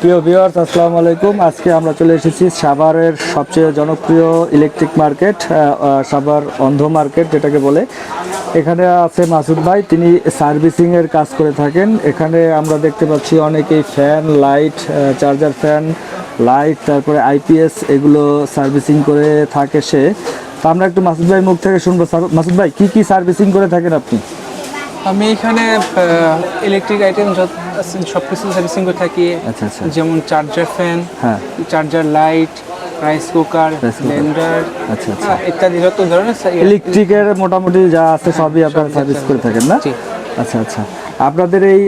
প্রিয় ভিউয়ার্স আসসালামু আলাইকুম। আজকে আমরা চলে এসেছি সাভারের সবচেয়ে জনপ্রিয় ইলেকট্রিক মার্কেট সাভার অন্ধ মার্কেট যেটাকে বলে। এখানে আছে মাসুদ ভাই, তিনি সার্ভিসিং এর কাজ করে থাকেন। এখানে আমরা দেখতে পাচ্ছি অনেকেই fan light charger fan light তারপরে আইপিএস এগুলো সার্ভিসিং করে থাকে সে। তো আমরা একটু মাসুদ ভাই মুখ থেকে শুনব। মাসুদ ভাই, কি কি সার্ভিসিং করে থাকেন আপনি? আমি এখানে ইলেকট্রিক আইটেম সব কিছু সার্ভিসিং করে থাকি। আচ্ছা, আচ্ছা। যেমন চার্জার ফ্যান হ্যাঁ। Charger light rice cooker blender আচ্ছা, আচ্ছা। ইত্যাদি যত ধরনের ইলেকট্রিকের মোটামুটি যা আছে সবই আপনারা সার্ভিস করে থাকেন না? আচ্ছা আচ্ছা। আপনাদের এই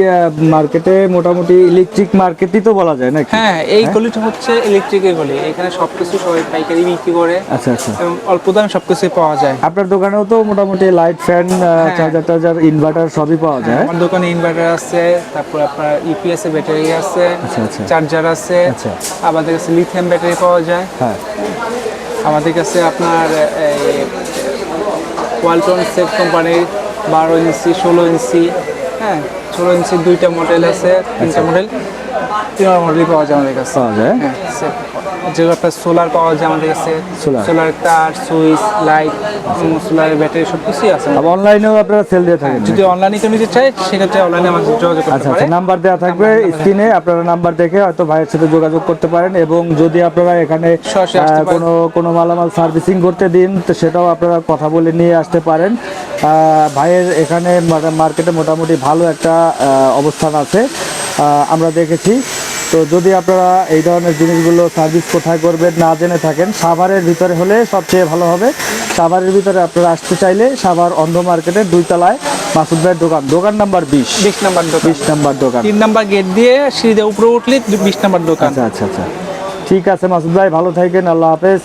মার্কেটে মোটামুটি ইলেকট্রিক মার্কেটই তো বলা যায় নাকি? হ্যাঁ এই গলিটা হচ্ছে ইলেকট্রিকের গলি। এখানে সবকিছু সবাই পাইকারি বিক্রি করে আচ্ছা আচ্ছা। অল্প দামে সবকিছু পাওয়া যায়। আপনার দোকানেও তো মোটামুটি লাইট ফ্যান চার্জার টার্জার ইনভার্টার সবই পাওয়া যায়। আমার দোকানে ইনভার্টার আছে তারপর আপনার ইপিএস এর ব্যাটারি আছে আচ্ছা, আচ্ছা। চার্জার আছে আচ্ছা। আমাদের কাছে লিথিয়াম ব্যাটারি পাওয়া যায়। হ্যাঁ। আমাদের কাছে আপনার ওয়ালটন সেফ কোম্পানির বারো ইঞ্চি ষোলো ইঞ্চি হ্যাঁ ষোলো ইঞ্চি দুইটা মডেল আছে তিনটা মডেল তিনটা মডেলই পাওয়া যায় আমাদের কাছে। পাওয়া যায়। হ্যাঁ যেগুলো আপনার সোলার পাওয়া যায় আমাদের কাছে। সোলার তার সুইচ লাইট সোলারের ব্যাটারি সব কিছুই আছে। অনলাইনেও আপনারা সেল দিয়ে থাকেন। যদি অনলাইনে কেউ নিতে চায় সেক্ষেত্রে অনলাইনে আমাদের যোগাযোগ করতে আচ্ছা আচ্ছা নাম্বার দেওয়া থাকবে স্ক্রিনে আপনারা নাম্বার দেখে হয়তো ভাইয়ের সাথে যোগাযোগ করতে পারেন এবং যদি আপনারা এখানে কোনো কোনো মালামাল সার্ভিসিং করতে দিন তো সেটাও আপনারা কথা বলে নিয়ে আসতে পারেন। ভাইয়ের এখানে মার্কেটে মোটামুটি ভালো একটা অবস্থান আছে। আমরা দেখেছি। তো যদি আপনারা এই ধরনের জিনিসগুলো সার্ভিস কোথায় করবেন না জেনে থাকেন সাভারের ভিতরে হলে সবচেয়ে ভালো হবে। সাভারের ভিতরে আপনারা আসতে চাইলে সাভার অন্ধ মার্কেটের দুই তলায় মাসুদ ভাইয়ের দোকান। দোকান নাম্বার বিশ। বিশ নাম্বার দোকান। বিশ নাম্বার দোকান। তিন নাম্বার গেট দিয়ে সিঁড়ি দিয়ে উপরে উঠলে বিশ নাম্বার দোকান। আচ্ছা আচ্ছা আচ্ছা। ঠিক আছে মাসুদ ভাই ভালো থাকেন। আল্লাহ হাফেজ।